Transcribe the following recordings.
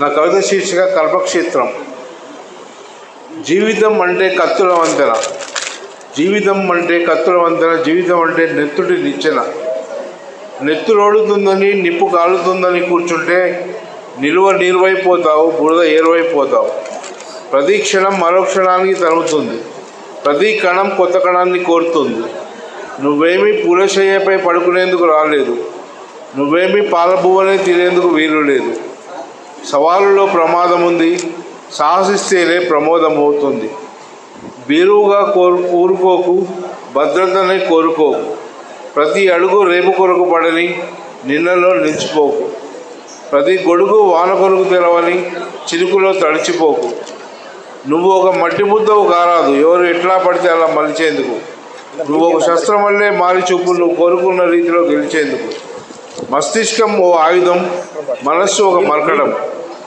నా కవిత శీర్షిక కల్పక్షేత్రం. జీవితం అంటే కత్తుల వంతెన. జీవితం అంటే కత్తుల వంతెన జీవితం అంటే నెత్తుడి నిచ్చెన. నెత్తులోడుతుందని నిప్పు కాలుతుందని కూర్చుంటే నిలువ నీరువైపోతావు బురద ఏరువైపోతావు. ప్రతి క్షణం మరో క్షణానికి తరుగుతుంది ప్రతి కణం కొత్త కణాన్ని కోరుతుంది. నువ్వేమీ పూలశయ్యపై పడుకునేందుకు రాలేదు. నువ్వేమీ పాలబువ్వనే తినేందుకు వీలు లేదు సవాలులో ప్రమాదం ఉంది సాహసిస్తేనే ప్రమోదం అవుతుంది బీరువుగా కోరు ఊరుకోకు భద్రతనే కోరుకోకు. ప్రతి అడుగు రేపు కొరకు పడని నిన్నలో నిలిచిపోకు. ప్రతి గొడుగు వాన కొరకు తెరవని చిరుకులో తడిచిపోకు. నువ్వు ఒక మట్టి ముద్దవు కారాదు ఎవరు ఎట్లా పడితే అలా మలిచేందుకు. నువ్వు ఒక శస్త్రం వల్లే మారి చూపు నువ్వు కోరుకున్న రీతిలో గెలిచేందుకు. మస్తిష్కం ఓ ఆయుధం మనస్సు ఒక మరకడం.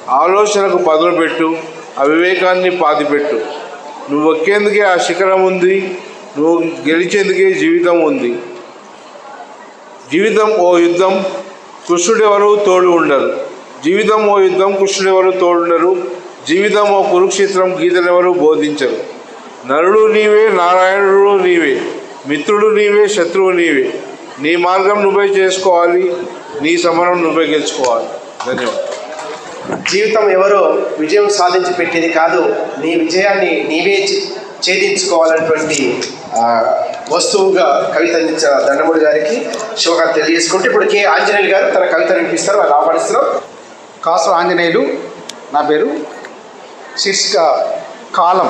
ఆలోచనకు పదులు పెట్టు అవివేకాన్ని పాతిపెట్టు. నువ్వు ఎక్కేందుకే ఆ శిఖరం ఉంది నువ్వు గెలిచేందుకే జీవితం ఉంది. జీవితం ఓ యుద్ధం కృష్ణుడెవరు తోడు ఉండరు. జీవితం ఓ యుద్ధం కృష్ణుడెవరు తోడుండరు జీవితం ఓ కురుక్షేత్రం గీతనెవరు బోధించరు. నరుడు నీవే నారాయణుడు నీవే మిత్రుడు నీవే శత్రువు నీవే. నీ మార్గం నువ్వే చేసుకోవాలి నీ సమరం నువ్వే గెలుచుకోవాలి. ధన్యవాదాలు. జీవితం ఎవరో విజయం సాధించి పెట్టేది కాదు నీ విజయాన్ని నీవే ఛేదించుకోవాలన్నటువంటి వస్తువుగా కవిత అందించిన దండమూడి గారికి శుభకాలు తెలియజేసుకుంటే ఇప్పుడు కే. ఆంజనేయులు గారు తన కవిత వినిపిస్తారు. వాళ్ళు ఆహ్వానిస్తున్నాం కాసు ఆంజనేయులు నా పేరు శీర్షిక కాలం.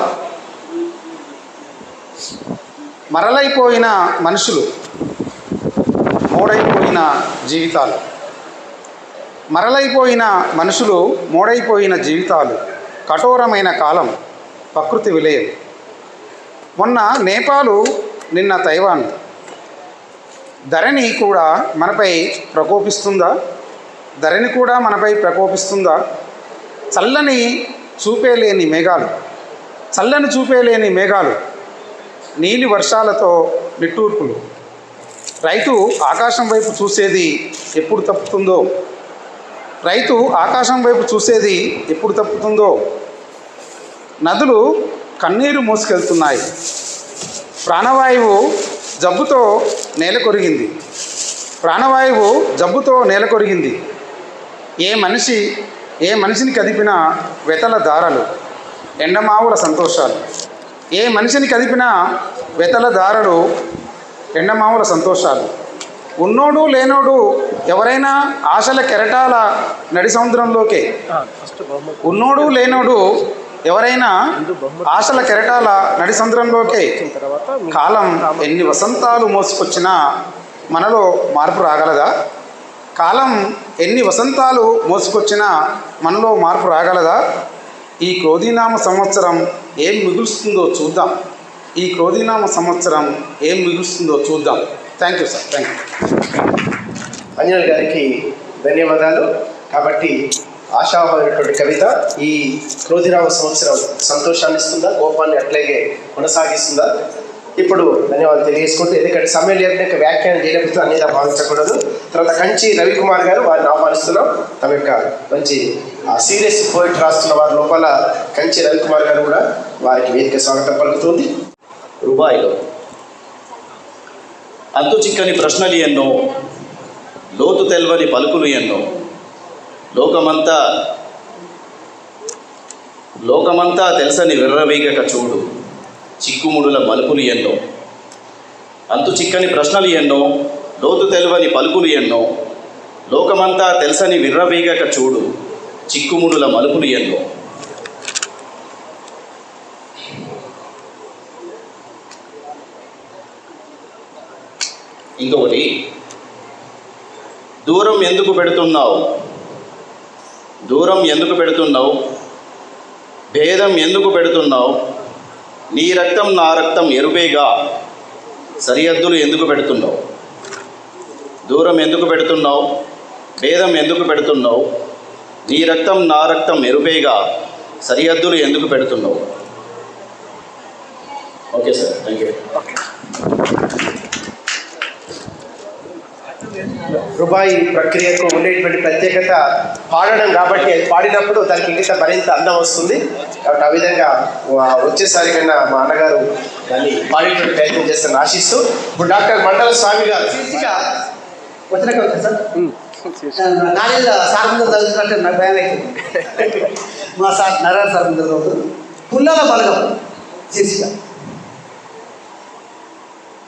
మరలైపోయిన మనుషులు మోడైపోయిన జీవితాలు. మరలైపోయిన మనుషులు మోడైపోయిన జీవితాలు కఠోరమైన కాలం ప్రకృతి విలయం. మొన్న నేపాలు నిన్న తైవాన్. ధరణి కూడా మనపై ప్రకోపిస్తుందా? ధరణి కూడా మనపై ప్రకోపిస్తుందా? చల్లని చూపేలేని మేఘాలు చల్లని చూపేలేని మేఘాలు నీలి వర్షాలతో నిట్టూర్పులు. రైతు ఆకాశం వైపు చూసేది ఎప్పుడు తప్పుతుందో రైతు ఆకాశం వైపు చూసేది ఎప్పుడు తప్పుతుందో? నదులు కన్నీరు మోసుకెళ్తున్నాయి. ప్రాణవాయువు జబ్బుతో నేలకొరిగింది ప్రాణవాయువు జబ్బుతో నేలకొరిగింది ఏ మనిషి ఏ మనిషిని కదిపినా వెతల దారలు ఎండమావుల సంతోషాలు. ఏ మనిషిని కదిపినా వెతల దారలు ఎండమావుల సంతోషాలు. ఉన్నోడు లేనోడు ఎవరైనా ఆశల కెరటాల నడి సముద్రంలోకే ఉన్నోడు లేనోడు ఎవరైనా ఆశల కెరటాల నడి సముద్రంలోకే కాలం ఎన్ని వసంతాలు మోసుకొచ్చినా మనలో మార్పు రాగలదా? కాలం ఎన్ని వసంతాలు మోసుకొచ్చినా మనలో మార్పు రాగలదా? ఈ క్రోధీనామ సంవత్సరం ఏం మిగులుస్తుందో చూద్దాం. ఈ క్రోధీనామ సంవత్సరం ఏం మిగులుస్తుందో చూద్దాం. Thank you sir thank you Anjanal గారికి ధన్యవాదాలు. కాబట్టి ఆశాభమైనటువంటి కవిత ఈ క్రోధిరామ సంవత్సరం సంతోషాన్ని ఇస్తుందా కోపాన్ని అట్లాగే కొనసాగిస్తుందా? ఇప్పుడు ధన్యవాదాలు తెలియజేసుకుంటూ ఎందుకంటే సమయం లేకుండా వ్యాఖ్యానం చేయలేకపోతే అన్ని భావించకూడదు. తర్వాత కంచి రవికుమార్ గారు వారిని ఆహ్వానిస్తున్నాం. తమ యొక్క మంచి సీరియస్ పోయిట్ రాస్తున్న వారి లోపల కంచి రవికుమార్ గారు కూడా వారికి వేదిక స్వాగతం పలుకుతుంది. రుబాయిలో అంతు చిక్కని ప్రశ్నలు ఎన్నో లోతు తెల్వని పలుకులు ఎన్నో లోకమంతా లోకమంతా తెలుసని విర్రవీగక చూడు. చిక్కుముడుల మలుపులు ఎన్నో అంతు చిక్కని ప్రశ్నలు ఎన్నో లోతు తెల్వని పలుకులు ఎన్నో లోకమంతా తెలుసని విర్రవీగక చూడు. చిక్కుముడుల మలుపులు ఎన్నో ఇంకొకటి దూరం ఎందుకు పెడుతున్నావు? దూరం ఎందుకు పెడుతున్నావు? భేదం ఎందుకు పెడుతున్నావు? నీ రక్తం నా రక్తం ఎరుపేగా. సరిహద్దులు ఎందుకు పెడుతున్నావు? దూరం ఎందుకు పెడుతున్నావు? భేదం ఎందుకు పెడుతున్నావు? నీ రక్తం నా రక్తం ఎరుపేగా. సరిహద్దులు ఎందుకు పెడుతున్నావు? ఓకే సార్ థ్యాంక్ యూ రుబాయి ప్రక్రియకు ఉండేటువంటి ప్రత్యేకత పాడడం కాబట్టి అది పాడినప్పుడు దానికి ఇంకా మరింత అందం వస్తుంది. కాబట్టి ఆ విధంగా వచ్చేసారి కన్నా మా అన్నగారు దాన్ని పాడేటువంటి ప్రయత్నం చేస్తారని ఆశిస్తూ ఇప్పుడు డాక్టర్ మండల స్వామి గారు. వచ్చిన సార్ కాలేజీలో సార్ ముందు చదువుతున్నట్టు నాకు భయం అవుతుంది మా సార్ నారాయణ సార్ ముందు చదువుతుంది పుల్లల బలగం శీర్షిక.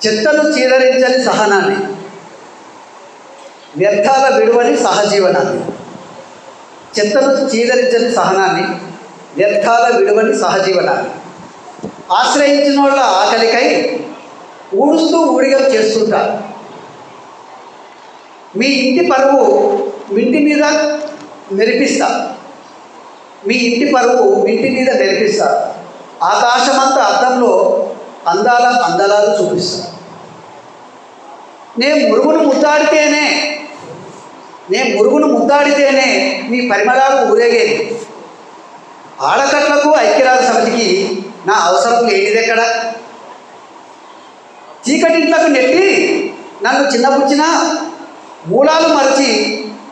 చెత్తను చీదరించని సహనాన్ని వ్యర్థాల విడువని సహజీవనాన్ని. చెత్తను చీదరించని సహనాన్ని వ్యర్థాల విడువని సహజీవనాన్ని. ఆశ్రయించిన వాళ్ళ ఆకలికై ఊడుస్తూ ఊడిగం చేస్తుంటారు. మీ ఇంటి పరువు మింటి మీద మెరిపిస్తా మీ ఇంటి పరువు మింటి మీద మెరిపిస్తా ఆకాశమంతా అద్దంలో అందాల అందలాలు చూపిస్తా నేను మురుగును ముద్దాడితేనే నేను మురుగును ముద్దాడితేనే మీ పరిమళాలు ఊరేగేది. ఆడకట్లకు ఐక్యరాజ్య సమితికి నా అవసరం లేనిదెక్కడ? చీకటింట్లకు నెట్టి నన్ను చిన్నపుచ్చిన మూలాలు మరచి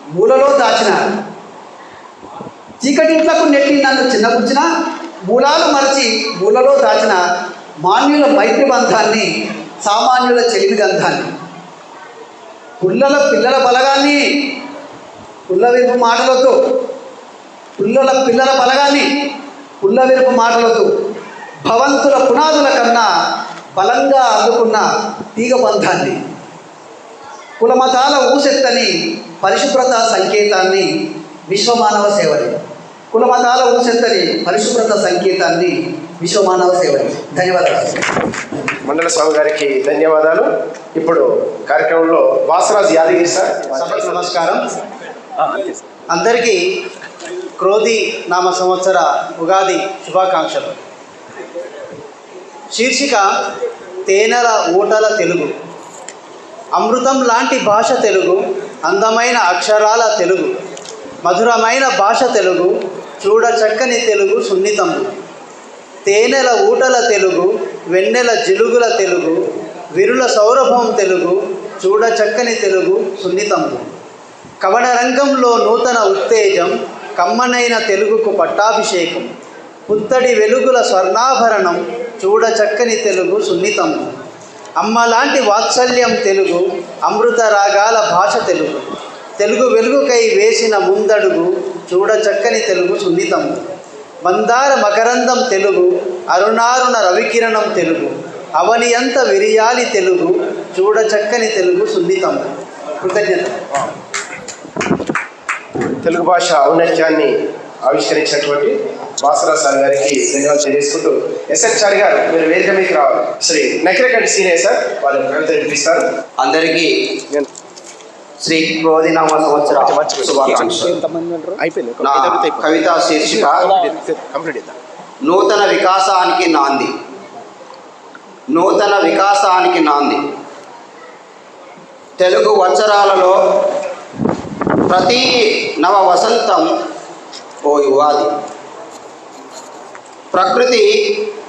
మూలలో దాచిన. చీకటింట్లకు నెట్టి నన్ను చిన్నపుచ్చిన మూలాలు మరచి మూలలో దాచిన మాన్యుల మైత్రి బంధాన్ని సామాన్యుల చెలిమి గంధాన్ని. పుల్లల పిల్లల బలగాన్ని పుల్ల విరుపు మాటలతో పుల్లల పిల్లల బలగాన్ని పుల్ల విరుపు మాటలతో భవంతుల పునాదుల కన్నా బలంగా అందుకున్న తీగ బంధాన్ని కులమతాల ఊసెత్తని పరిశుభ్రత సంకేతాన్ని విశ్వమానవ సేవని కులమతాల ఊసెత్తని పరిశుభ్రత సంకేతాన్ని విశ్వమానవ సేవని. ధన్యవాదాలు. మండల స్వామి గారికి ధన్యవాదాలు. ఇప్పుడు కార్యక్రమంలో వాసరాజు యాదగిరి సార్. నమస్కారం. అందరికీ క్రోధి నామ సంవత్సర ఉగాది శుభాకాంక్షలు. శీర్షిక తేనెల ఊటల తెలుగు. అమృతం లాంటి భాష తెలుగు అందమైన అక్షరాల తెలుగు మధురమైన భాష తెలుగు చూడ చక్కని తెలుగు సున్నితము. తేనెల ఊటల తెలుగు వెన్నెల జిలుగుల తెలుగు విరుల సౌరభం తెలుగు చూడ చక్కని తెలుగు సున్నితము. కవన రంగంలో నూతన ఉత్తేజం కమ్మనైన తెలుగుకు పట్టాభిషేకం పుత్తడి వెలుగుల స్వర్ణాభరణం చూడ చక్కని తెలుగు సున్నితం. అమ్మలాంటి వాత్సల్యం తెలుగు అమృత రాగాల భాష తెలుగు. తెలుగు వెలుగుకై వేసిన ముందడుగు చూడ చక్కని తెలుగు సున్నితం. మందార మకరందం తెలుగు అరుణారుణ రవికిరణం తెలుగు. అవనియంత విరియాలి తెలుగు చూడ చక్కని తెలుగు సున్నితం. కృతజ్ఞత. తెలుగు భాష ఔన్నత్యాన్ని ఆవిష్కరించినటువంటి వాసరాజు సార్ గారికి ధన్యవాదాలు తెలియజేసుకుంటూ ఎస్ఎస్ఆర్ గారు మీరు వేదిక మీకు రావాలి. శ్రీ నకిరకండి సీనియర్ సార్ వాళ్ళు కవిత వినిపిస్తారు. అందరికీ శ్రీ క్రోధినామ సంవత్సర కవిత శీర్షిక నూతన వికాసానికి నాంది. నూతన వికాసానికి నాంది. తెలుగు వచ్చరాలలో ప్రతి నవ వసంతం ఓ యువాది ప్రకృతి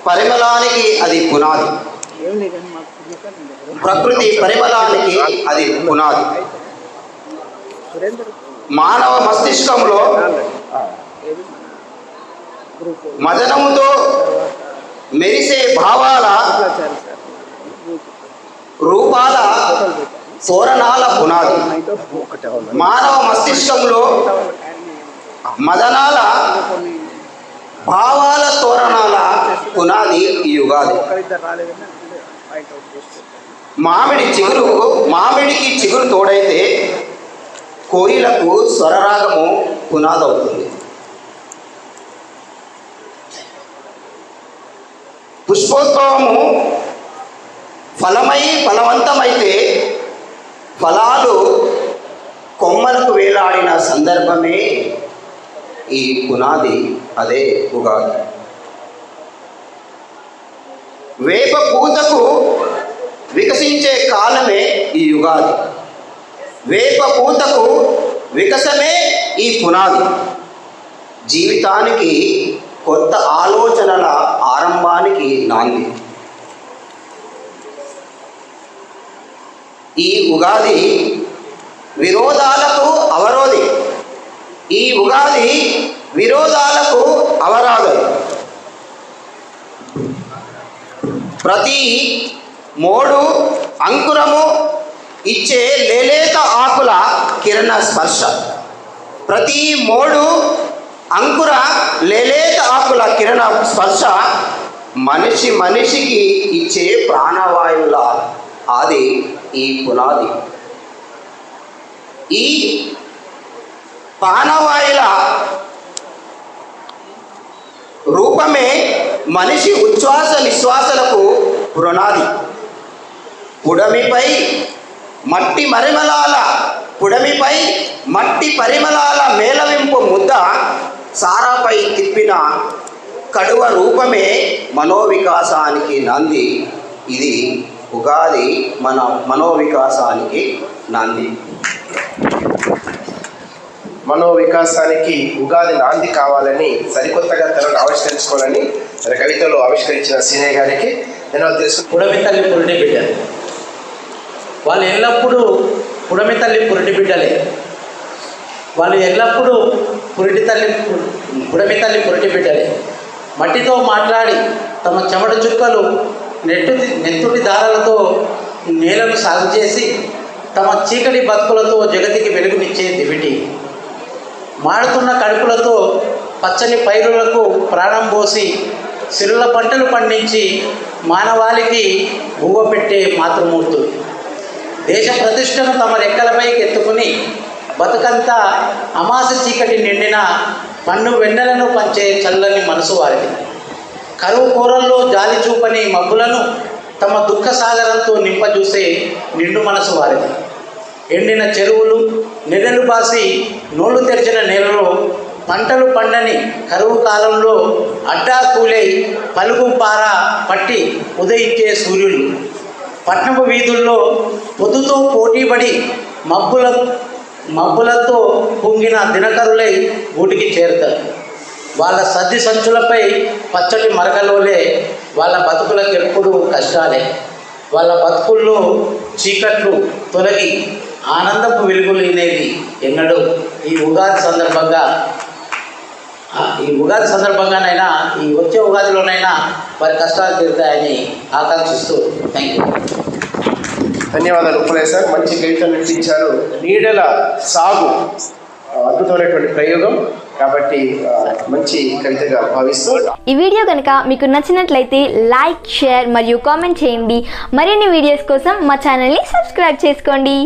పరిమళానికి అది పునాది. ప్రకృతి పరిమళానికి అది పునాది. మానవ మస్తిష్కంలో మదనముతో మెరిసే భావాల రూపాల తోరణాల పునాది. మానవ మస్తిష్కంలో మదనాల భావాల తోరణాల పునాది ఈ యుగాది మామిడి చిగురు మామిడికి చిగురు తోడైతే కోయిలకు స్వరరాగము పునాదవుతుంది. పుష్పోద్భవము ఫలమై ఫలవంతమైతే ఫలాలు కొమ్మలకు వేలాడిన సందర్భమే ఈ పునాది అదే ఉగాది. వేప పూతకు వికసించే కాలమే ఈ యుగాది వేప పూతకు వికసమే ఈ పునాది. జీవితానికి కొత్త ఆలోచనల ఆరంభానికి నాంది. ఈ ఉగాది విరోధాలకు అవరోధి. ఈ ఉగాది విరోధాలకు అవరాధం. ప్రతి మోడు అంకురము ఇచ్చే లేలేత ఆకుల కిరణ స్పర్శ. ప్రతి మోడు అంకుర లేలేత ఆకుల కిరణ స్పర్శ మనిషి మనిషికి ఇచ్చే ప్రాణవాయువుల ఆది ఈ పునాది. ఈ పానవాయుల రూపమే మనిషి ఉచ్ఛ్వాస నిశ్వాసలకు పునాది. పుడమిపై మట్టి మరిమలాల పుడమిపై మట్టి పరిమళాల మేళవింపు ముద్ద సారాపై తిప్పిన కడువ రూపమే మనోవికాసానికి నంది. ఇది ఉగాది మన మనోవికాసానికి నాంది. మనో వికాసానికి ఉగాది నాంది కావాలని సరికొత్తగా తనను ఆవిష్కరించుకోవాలని తన కవితలో ఆవిష్కరించిన సీనయ్య గారికి నేను తెలుసు. పుడమి తల్లి పురిటి బిడ్డలు. వాళ్ళు ఎల్లప్పుడూ పుడమి తల్లి పురిటి బిడ్డలే. వాళ్ళు ఎల్లప్పుడూ పురిటి తల్లి పుడమి తల్లి పురిటి బిడ్డలే. మట్టితో మాట్లాడి తమ చెమట చుక్కలు నెట్టు నెత్తుడి దారాలతో నేలను సాగు చేసి తమ చీకటి బతుకులతో జగతికి వెలుగునిచ్చే దివిటి. మాడుతున్న కడుపులతో పచ్చని పైరులకు ప్రాణం పోసి సిరుల పంటలు పండించి మానవాళికి బువ్వ పెట్టే మాతృమూర్తులు దేశ ప్రతిష్టను తమ రెక్కలపైకి ఎత్తుకుని బతుకంతా అమాస చీకటి నిండిన పన్ను వెన్నెలను పంచే చల్లని మనసు వారిది. కరువు కూరల్లో జాలి చూపని మబ్బులను తమ దుఃఖ సాగరంతో నింపజూసే నిండు మనసు వారిది. ఎండిన చెరువులు నెలలు బాసి నోళ్ళు తెరిచిన నేలలో పంటలు పండని కరువు కాలంలో అడ్డా కూలై పలుగు పార పట్టి ఉదయించే సూర్యులు. పట్నపు వీధుల్లో పొద్దుతో పోటీపడి మబ్బుల మబ్బులతో పొంగిన దినకరులై ఊటికి చేరుతారు. వాళ్ళ సద్ది సంచులపై పచ్చటి మరకలోలే వాళ్ళ బతుకులకు ఎప్పుడూ కష్టాలే. వాళ్ళ బతుకుల్లో చీకట్లు తొలగి ఆనందపు వెలుగులు అనేది ఎన్నడూ. ఈ ఉగాది సందర్భంగా ఈ ఉగాది సందర్భంగానైనా ఈ వచ్చే ఉగాదిలోనైనా వారి కష్టాలు తీరుతాయని ఆకాంక్షిస్తూ థ్యాంక్ యూ ధన్యవాదాలు ఉప్పులే సార్. మంచి గీతం వినిపించారు నీడల సాగు అద్భుతమైనటువంటి ప్రయోగం. కాబట్టి మంచి కవితగా భావిస్తూ ఈ వీడియో కనుక మీకు నచ్చినట్లయితే లైక్ షేర్ మరియు కామెంట్ చేయండి. మరిన్ని వీడియోస్ కోసం మా ఛానల్ని సబ్స్క్రైబ్ చేసుకోండి.